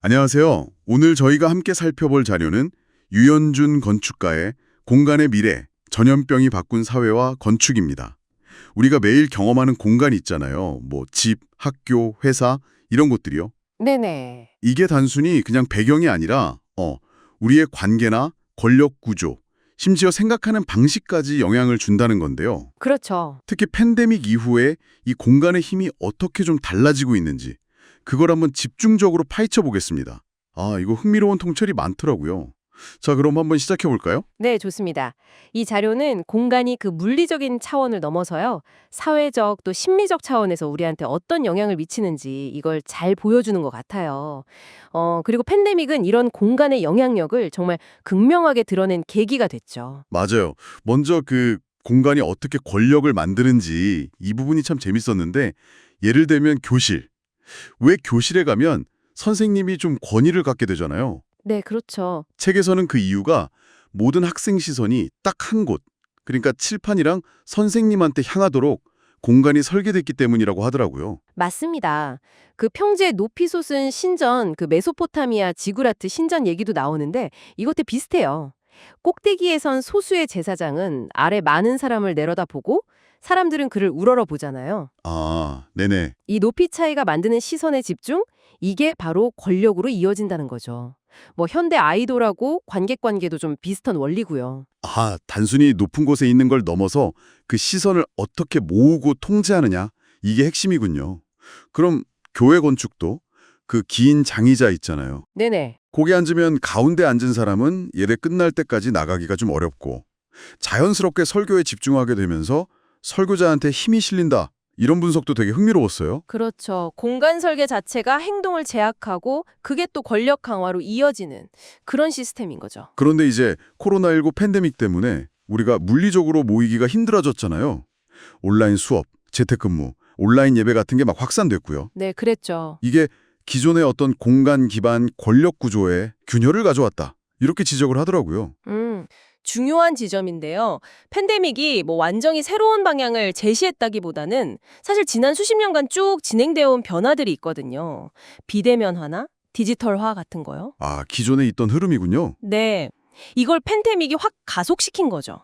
안녕하세요. 오늘 저희가 함께 살펴볼 자료는 유연준 건축가의 공간의 미래, 전염병이 바꾼 사회와 건축입니다. 우리가 매일 경험하는 공간 있잖아요. 뭐 집, 학교, 회사 이런 곳들이요. 네네. 이게 단순히 그냥 배경이 아니라 어, 우리의 관계나 권력 구조, 심지어 생각하는 방식까지 영향을 준다는 건데요. 그렇죠. 특히 팬데믹 이후에 이 공간의 힘이 어떻게 좀 달라지고 있는지 그걸 한번 집중적으로 파헤쳐 보겠습니다. 아, 이거 흥미로운 통찰이 많더라고요. 자, 그럼 한번 시작해 볼까요? 네, 좋습니다. 이 자료는 공간이 그 물리적인 차원을 넘어서요. 사회적 또 심리적 차원에서 우리한테 어떤 영향을 미치는지 이걸 잘 보여주는 것 같아요. 어, 그리고 팬데믹은 이런 공간의 영향력을 정말 극명하게 드러낸 계기가 됐죠. 맞아요. 먼저 그 공간이 어떻게 권력을 만드는지 이 부분이 참 재밌었는데 예를 들면 교실. 왜 교실에 가면 선생님이 좀 권위를 갖게 되잖아요. 네, 그렇죠. 책에서는 그 이유가 모든 학생 시선이 딱 한 곳, 그러니까 칠판이랑 선생님한테 향하도록 공간이 설계됐기 때문이라고 하더라고요. 맞습니다. 그 평지에 높이 솟은 신전, 그 메소포타미아 지구라트 신전 얘기도 나오는데 이것도 비슷해요. 꼭대기에 선 소수의 제사장은 아래 많은 사람을 내려다보고 사람들은 그를 우러러 보잖아요. 아, 네네. 이 높이 차이가 만드는 시선의 집중? 이게 바로 권력으로 이어진다는 거죠. 뭐 현대 아이돌하고 관객 관계도 좀 비슷한 원리고요. 아, 단순히 높은 곳에 있는 걸 넘어서 그 시선을 어떻게 모으고 통제하느냐, 이게 핵심이군요. 그럼 교회 건축도 그 긴 장의자 있잖아요. 네네. 거기 앉으면 가운데 앉은 사람은 예배 끝날 때까지 나가기가 좀 어렵고 자연스럽게 설교에 집중하게 되면서 설교자한테 힘이 실린다. 이런 분석도 되게 흥미로웠어요. 그렇죠. 공간 설계 자체가 행동을 제약하고 그게 또 권력 강화로 이어지는 그런 시스템인 거죠. 그런데 이제 코로나19 팬데믹 때문에 우리가 물리적으로 모이기가 힘들어졌잖아요. 온라인 수업, 재택근무, 온라인 예배 같은 게 막 확산됐고요. 네, 그랬죠. 이게 기존의 어떤 공간 기반 권력 구조에 균열을 가져왔다. 이렇게 지적을 하더라고요. 음, 중요한 지점인데요. 팬데믹이 뭐 완전히 새로운 방향을 제시했다기보다는 사실 지난 수십 년간 쭉 진행되어 온 변화들이 있거든요. 비대면화나 디지털화 같은 거요. 아, 기존에 있던 흐름이군요. 네. 이걸 팬데믹이 확 가속시킨 거죠.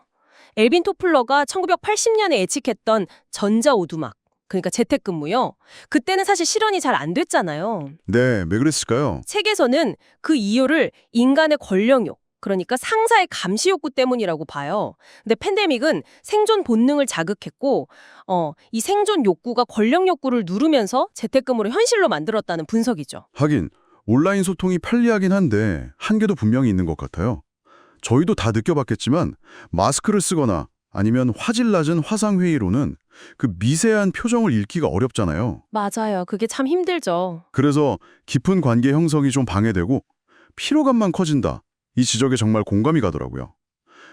엘빈 토플러가 1980년에 예측했던 전자오두막, 그러니까 재택근무요. 그때는 사실 실현이 잘 안 됐잖아요. 네, 왜 그랬을까요? 책에서는 그 이유를 인간의 권력욕, 그러니까 상사의 감시 욕구 때문이라고 봐요. 근데 팬데믹은 생존 본능을 자극했고, 어, 이 생존 욕구가 권력 욕구를 누르면서 재택근무를 현실로 만들었다는 분석이죠. 하긴 온라인 소통이 편리하긴 한데 한계도 분명히 있는 것 같아요. 저희도 다 느껴봤겠지만 마스크를 쓰거나 아니면 화질 낮은 화상회의로는 그 미세한 표정을 읽기가 어렵잖아요. 맞아요. 그게 참 힘들죠. 그래서 깊은 관계 형성이 좀 방해되고 피로감만 커진다. 이 지적에 정말 공감이 가더라고요.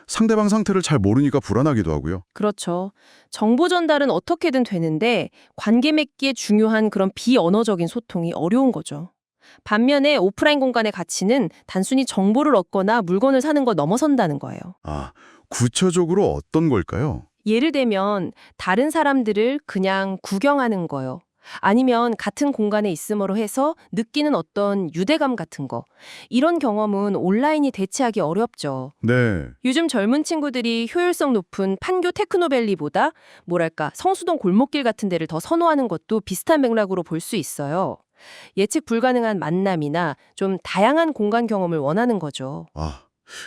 상대방 상태를 잘 모르니까 불안하기도 하고요. 그렇죠. 정보 전달은 어떻게든 되는데 관계 맺기에 중요한 그런 비언어적인 소통이 어려운 거죠. 반면에 오프라인 공간의 가치는 단순히 정보를 얻거나 물건을 사는 거 넘어선다는 거예요. 아, 구체적으로 어떤 걸까요? 예를 들면 다른 사람들을 그냥 구경하는 거요. 아니면 같은 공간에 있음으로 해서 느끼는 어떤 유대감 같은 거. 이런 경험은 온라인이 대체하기 어렵죠. 네, 요즘 젊은 친구들이 효율성 높은 판교 테크노밸리보다 뭐랄까 성수동 골목길 같은 데를 더 선호하는 것도 비슷한 맥락으로 볼 수 있어요. 예측 불가능한 만남이나 좀 다양한 공간 경험을 원하는 거죠. 아,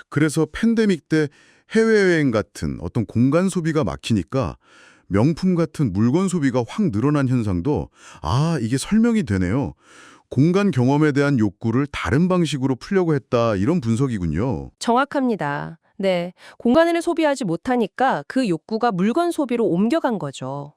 그래서 팬데믹 때 해외여행 같은 어떤 공간 소비가 막히니까 명품 같은 물건 소비가 확 늘어난 현상도 아, 이게 설명이 되네요. 공간 경험에 대한 욕구를 다른 방식으로 풀려고 했다 이런 분석이군요. 정확합니다. 네. 공간을 소비하지 못하니까 그 욕구가 물건 소비로 옮겨간 거죠.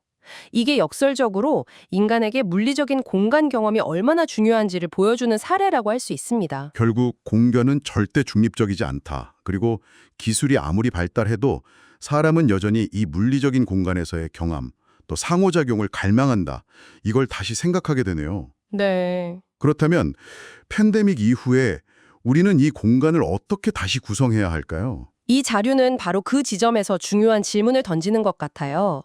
이게 역설적으로 인간에게 물리적인 공간 경험이 얼마나 중요한지를 보여주는 사례라고 할 수 있습니다. 결국 공간은 절대 중립적이지 않다. 그리고 기술이 아무리 발달해도 사람은 여전히 이 물리적인 공간에서의 경험, 또 상호작용을 갈망한다. 이걸 다시 생각하게 되네요. 네. 그렇다면 팬데믹 이후에 우리는 이 공간을 어떻게 다시 구성해야 할까요? 이 자료는 바로 그 지점에서 중요한 질문을 던지는 것 같아요.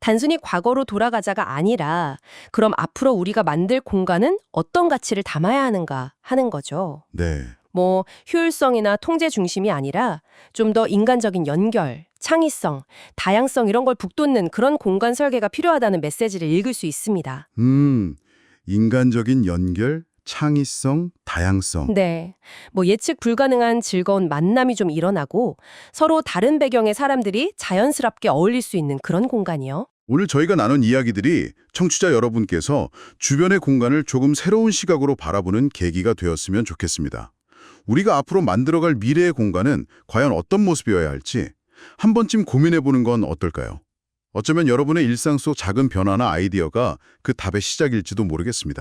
단순히 과거로 돌아가자가 아니라 그럼 앞으로 우리가 만들 공간은 어떤 가치를 담아야 하는가 하는 거죠. 네. 뭐 효율성이나 통제 중심이 아니라 좀 더 인간적인 연결, 창의성, 다양성 이런 걸 북돋는 그런 공간 설계가 필요하다는 메시지를 읽을 수 있습니다. 음, 인간적인 연결, 창의성, 다양성. 네. 뭐 예측 불가능한 즐거운 만남이 좀 일어나고 서로 다른 배경의 사람들이 자연스럽게 어울릴 수 있는 그런 공간이요. 오늘 저희가 나눈 이야기들이 청취자 여러분께서 주변의 공간을 조금 새로운 시각으로 바라보는 계기가 되었으면 좋겠습니다. 우리가 앞으로 만들어갈 미래의 공간은 과연 어떤 모습이어야 할지 한 번쯤 고민해 보는 건 어떨까요? 어쩌면 여러분의 일상 속 작은 변화나 아이디어가 그 답의 시작일지도 모르겠습니다.